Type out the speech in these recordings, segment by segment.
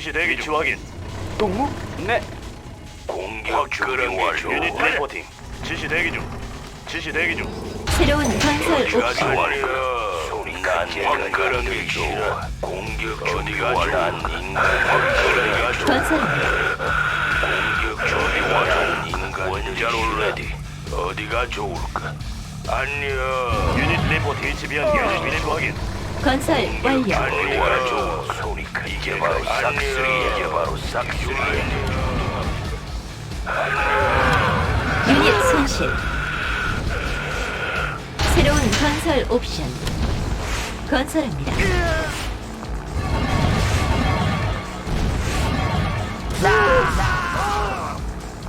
지시 대기 위치 확인. 동무? 네. 공격 준비 완료. 유닛 리포팅. 지시 대기 중. 지시 대기 중. 새로운 건설 옵션 좋을까? 소리가 화끈하게 좋아. 공격 준비 완료. 어디가 좋아? 건설합니다. 공격 준비 완료. 인간 원자로 레디. 어디가 좋을까? 안녕. 유닛 리포팅. 위치 변경. 유닛 확인. 건설 완료. 어디가? 소리가 이게 바로 싹쓸이. 이게 바로 싹쓸이. 유닛 손실. 새로운 건설 옵션. 건설합니다.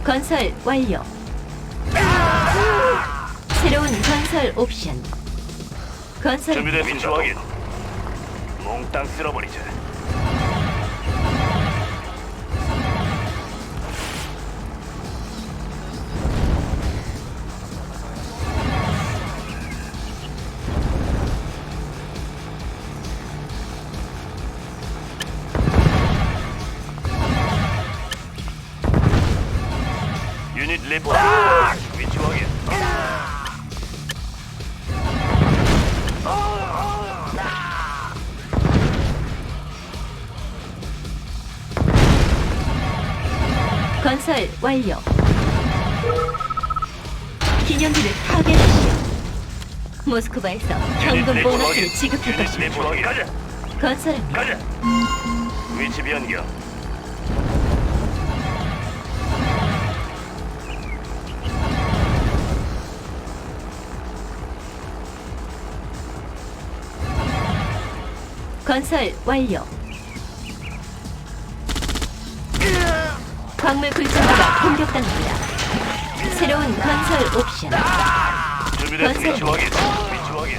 건설 완료. 새로운 건설 옵션. 건설합니다. 준비됐습니다. 확인. 몽땅 쓸어버리자. 위치 확인. 건설 완료. 기념비를 파괴하시오. 모스크바에서 현금 보너스를 지급할 유닛 것입니다. 가자. 건설합니다. 가자. 위치 변경. 건설 완료. 광물 굴착기가 공격당합니다. 새로운 건설 옵션. 위치. 확인. 위치 확인.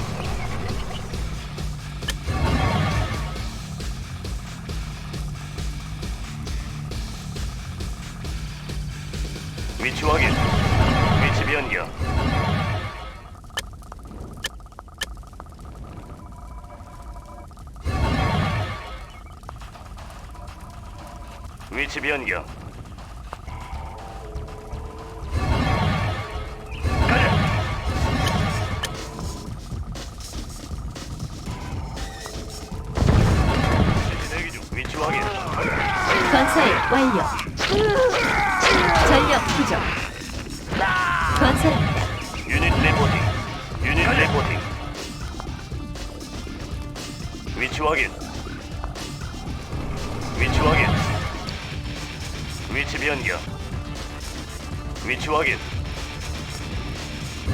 위치 확인. 위치 변경. 위치 변경. 건설 완료. 전력 부족. 건설합니다. 유닛 리포팅. 유닛 리포팅. 위치 확인. 위치 확인. 위치 변경. 위치 확인.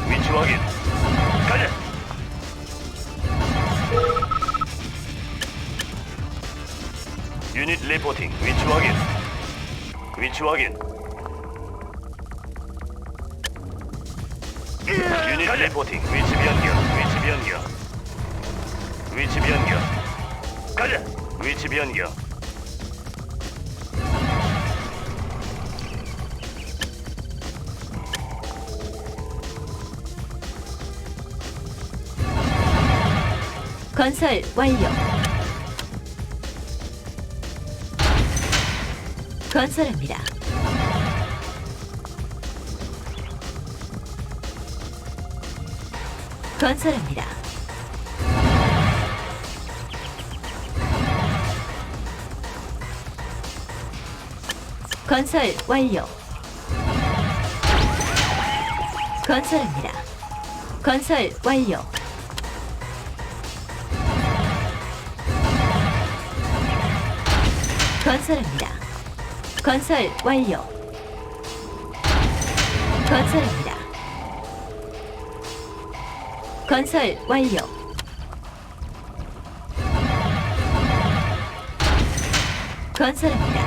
위치 확인. 가자. 유닛 리포팅. 위치 확인. 위치 확인. 유닛 리포팅 위치 변경 위치 변경 위치 변경 가자 위치 변경 건설 완료. 건설합니다. 건설합니다. 건설 완료. 건설합니다. 건설 완료. 건설합니다. 건설 완료. 건설합니다. 건설 완료. 건설합니다.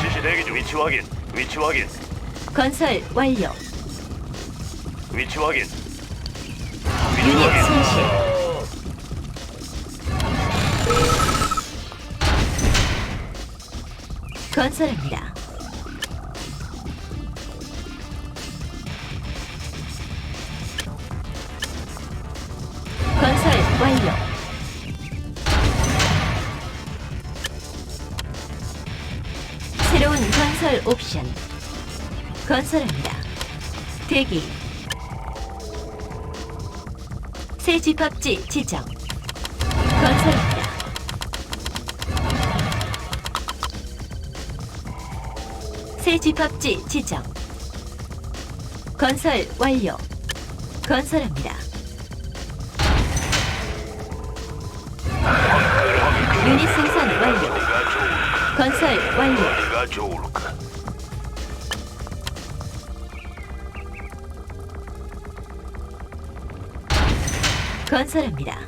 지시 대기 중 위치 확인 위치 확인 건설 완료. 위치 확인 유닛 건설합니다. 건설 완료. 새로운 건설 옵션. 건설합니다. 대기. 새 집합지 지정. 건설 새 집합지 지정. 건설 완료. 건설합니다. 유닛 생산 완료. 건설 완료. 건설합니다.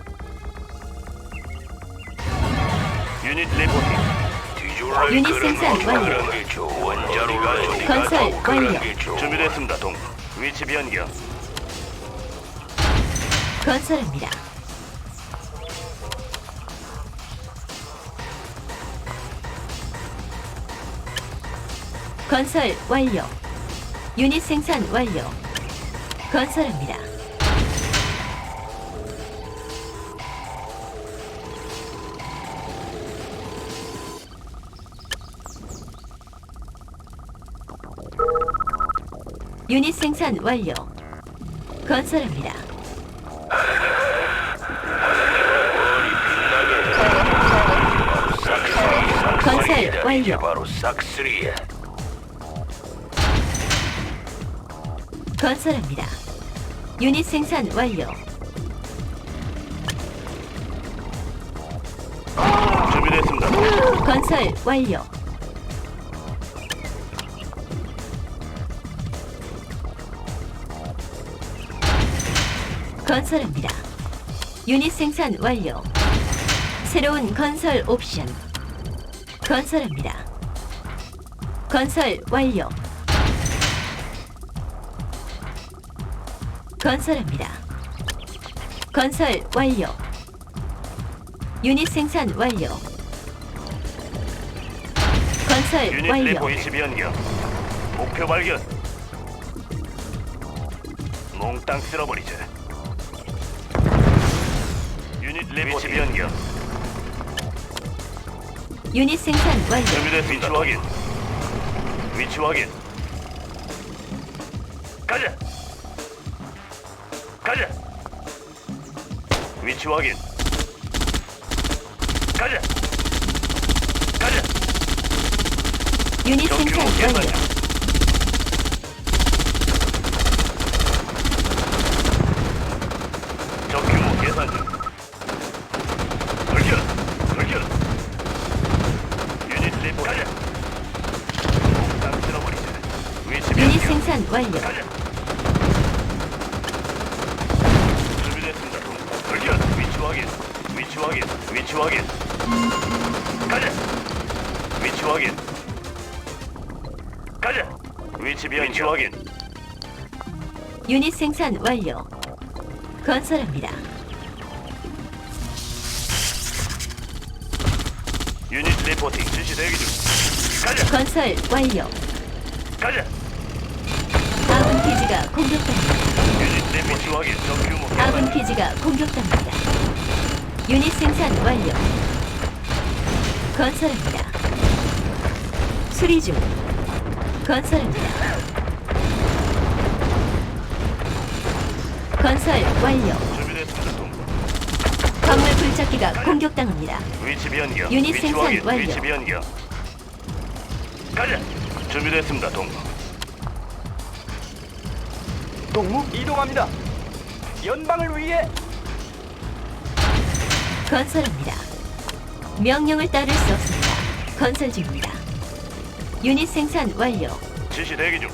유닛 리포팅. 유닛 생산 게 완료. 건설 완료. 준비됐습니다, 동. 위치 변경. 건설합니다. 건설 완료. 유닛 생산 완료. 건설합니다. 유닛 생산 완료. 건설합니다. 건설 완료. 바로 싹쓸이야. 건설합니다. 유닛 생산 완료. 준비됐습니다, 동. 건설 완료. 건설합니다. 유닛 생산 완료. 새로운 건설 옵션. 건설합니다. 건설 완료. 건설합니다. 건설 완료. 유닛 생산 완료. 건설 유닛 완료. 위치 변경. 목표 발견. 몽땅 쓸어버리자. 유닛 리포 위치 변경. 유닛 생산 완료. 준비됐습니다. 위치 확인. 위치 확인. 가자. 가자. 위치 확인. 가자. 가자. 유닛 생산 완료. 중. 적규모 계산 중. 돌격! 돌격! 유닛 리포 가자! 몽땅 쓸어버리자. 위치 유닛. 생산 완료. 가자! 준비됐습니다. 동. 돌격! 위치 확인. 위치 확인. 위치 확인. 가자! 위치 확인. 가자! 위치 변경. 위치 확인. 유닛 생산 완료. 건설합니다. 유닛 리포팅 지시 대기 중. 가자! 건설 완료. 가자! 아군 기지가 공격당합니다. 유닛 리포팅 확인. 적규모 아군. 기지가 공격당합니다. 유닛 생산 완료. 건설합니다. 수리 중. 건설합니다. 건설 완료. 광물 굴착기가 공격당합니다. 위치 변경. 유닛 위치 생산 확인. 완료. 위치 변경. 가자. 준비됐습니다. 동. 동무 이동합니다. 연방을 위해 건설합니다. 명령을 따를 수 없습니다. 건설 중입니다. 유닛 생산 완료. 지시 대기 중.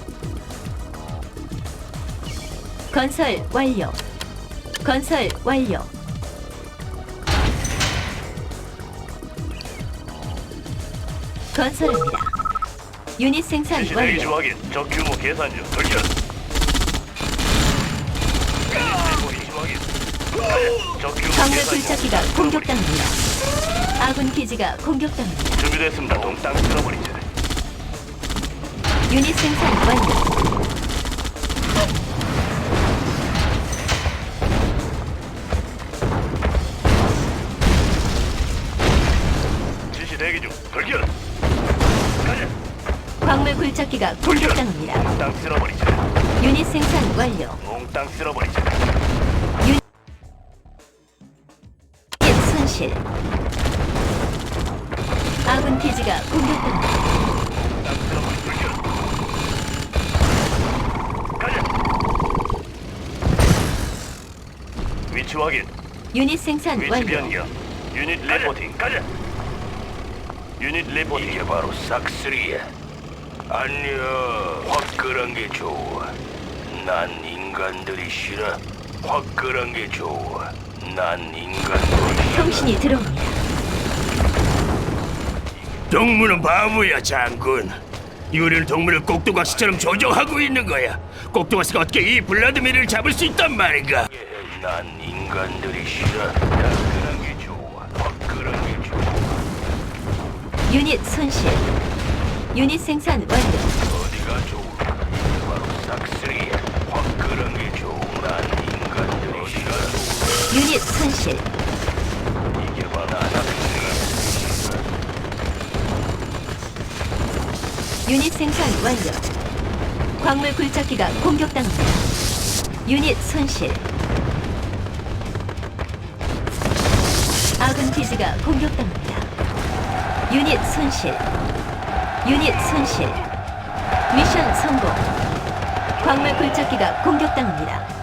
건설 완료. 건설 완료. 건설합니다. 유닛 생산 지시 대기 완료. 확인. 적 규모 계산 중. 돌격. 확인. 적 규모 계산 중. 굴착기가 공격당합니다. 아군 기지가 공격당합니다. 준비됐습니다. 동. 땅 쓸어버리자. 유닛 생산 완료. 굴착기가 공격당합니다. 몽땅 쓸어버리자. 유닛 생산 완료. 몽땅 쓸어버리자. 유닛 손실. 아군 기지가 공격당합니다. 몽땅 쓸어버리자. 가자. 위치 확인. 유닛 생산 위치 완료. 변경. 유닛 리포팅. 가자. 유닛 리포팅. 이게 바로 싹쓸이야. 안녕. 화끈한 게 좋아. 난 인간들이 싫어. 화끈한 게 좋아. 난 인간들이 싫어. 통신이 들어옵니다. 동무는 바보야 장군 우리는 동무를 꼭두각시처럼 조종하고 있는 거야 꼭두각시가 어떻게 이 블라드미를 잡을 수 있단 말인가 난 인간들이 싫어. 화끈한 게 좋아. 화끈한 게 좋아. 유닛 손실. 유닛 생산 완료. 어디가? 이게 바로 싹쓸이야. 화끈한 게 좋아. 난 인간들이 싫어. 유닛 손실. 이게 바로 싹쓸이야. 유닛 생산 완료. 광물 굴착기가 공격당합니다. 유닛 손실. 아군 기지가 공격당합니다. 유닛 손실. 유닛 손실. 미션 성공. 광물 굴착기가 공격당합니다.